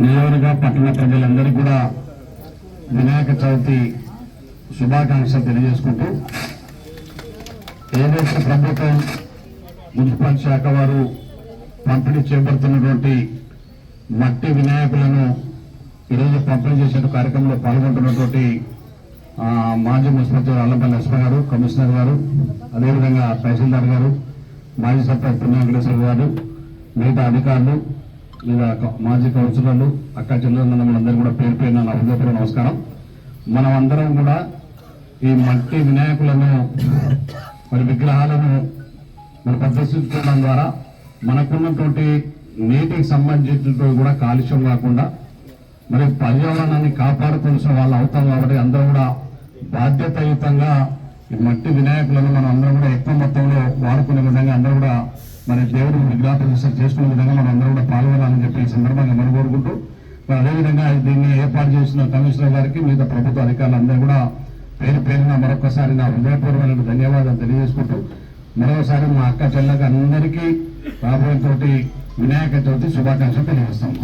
నియోజక పట్టణ ప్రజలందరికీ కూడా వినాయక చవితి శుభాకాంక్షలు తెలియజేసుకుంటూ ఏదైతే ప్రభుత్వం మున్సిపల్ శాఖ వారు పంపిణీ చేపడుతున్నటువంటి మట్టి వినాయకులను ఈరోజు పంపిణీ చేసే కార్యక్రమంలో పాల్గొంటున్నటువంటి మాజీ మున్సిపల్ అల్లంపల్లి ఎస్పీ గారు కమిషనర్ గారు అదేవిధంగా తహసీల్దార్ గారు మాజీ సర్పంచ్ పుణ్య వెంకటేశ్వర గారు మిగతా అధికారులు లేదా మాజీ కౌన్సిలర్లు అక్క మనందరూ కూడా పేరు పేరు నా హృదయపూర్వ నమస్కారం. మనం అందరం కూడా ఈ మట్టి వినాయకులను మరి విగ్రహాలను మనం ప్రదర్శించుకోవడం ద్వారా మనకున్నటువంటి నీటికి సంబంధించినటువంటి కూడా కాలుష్యం కాకుండా మరి పర్యావరణాన్ని కాపాడుకోవాల్సిన వాళ్ళు అవుతాం కాబట్టి అందరూ కూడా బాధ్యతాయుతంగా ఈ మట్టి వినాయకులను మనం అందరం కూడా ఎక్కువ మొత్తంలో వాడుకునే విధంగా అందరూ కూడా మరి దేవుడు విగ్రహ చేసుకునే విధంగా మనం అందరం కూడా పాల్గొనాలని చెప్పి ఈ సందర్భంగా మనం కోరుకుంటూ మరి అదేవిధంగా దీన్ని ఏర్పాటు చేసిన కమిషనర్ గారికి మిగతా ప్రభుత్వ అధికారులందరూ కూడా పేరు పేరున మరొకసారి నా హృదయపూర్వమైన ధన్యవాదాలు తెలియజేసుకుంటూ మరోసారి మా అక్క చెల్లెకి అందరికీ రాబోయే తోటి వినాయక చవితి శుభాకాంక్షలు తెలియజేస్తాము.